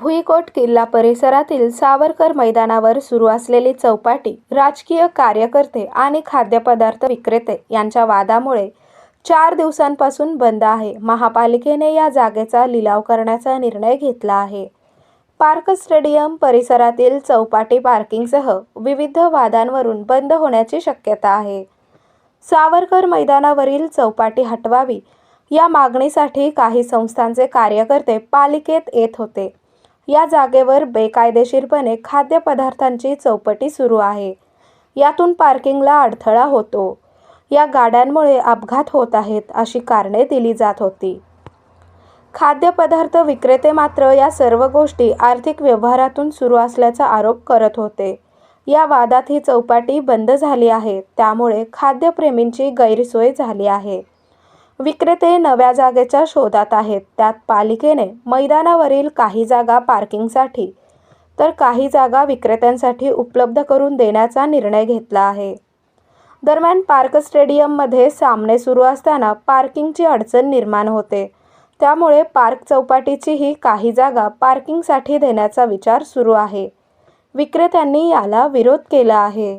भुईकोट किल्ला परिसरातील सावरकर मैदानावर सुरू असलेली चौपाटी राजकीय कार्यकर्ते आणि खाद्यपदार्थ विक्रेते यांच्या वादामुळे चार दिवसांपासून बंद आहे. महापालिकेने या जागेचा लिलाव करण्याचा निर्णय घेतला आहे. पार्क स्टेडियम परिसरातील चौपाटी पार्किंगसह विविध वादांवरून बंद होण्याची शक्यता आहे. सावरकर मैदानावरील चौपाटी हटवावी या मागणीसाठी काही संस्थांचे कार्यकर्ते पालिकेत येत होते. या जागेवर बेकायदेशीरपणे खाद्यपदार्थांची चौपटी सुरू आहे. यातून पार्किंगला अडथळा होतो. या गाड्यांमुळे अपघात होत आहेत अशी कारणे दिली जात होती. खाद्यपदार्थ विक्रेते मात्र या सर्व गोष्टी आर्थिक व्यवहारातून सुरू असल्याचा आरोप करत होते. या वादात ही चौपाटी बंद झाली आहे. त्यामुळे खाद्यप्रेमींची गैरसोय झाली आहे. विक्रेते नव्या जागेच्या शोधात आहेत. त्यात पालिकेने मैदानावरील काही जागा पार्किंगसाठी तर काही जागा विक्रेत्यांसाठी उपलब्ध करून देण्याचा निर्णय घेतला आहे. दरम्यान पार्क स्टेडियममध्ये सामने सुरू असताना पार्किंगची अडचण निर्माण होते. त्यामुळे पार्क चौपाटीचीही काही जागा पार्किंगसाठी देण्याचा विचार सुरू आहे. विक्रेत्यांनी याला विरोध केला आहे.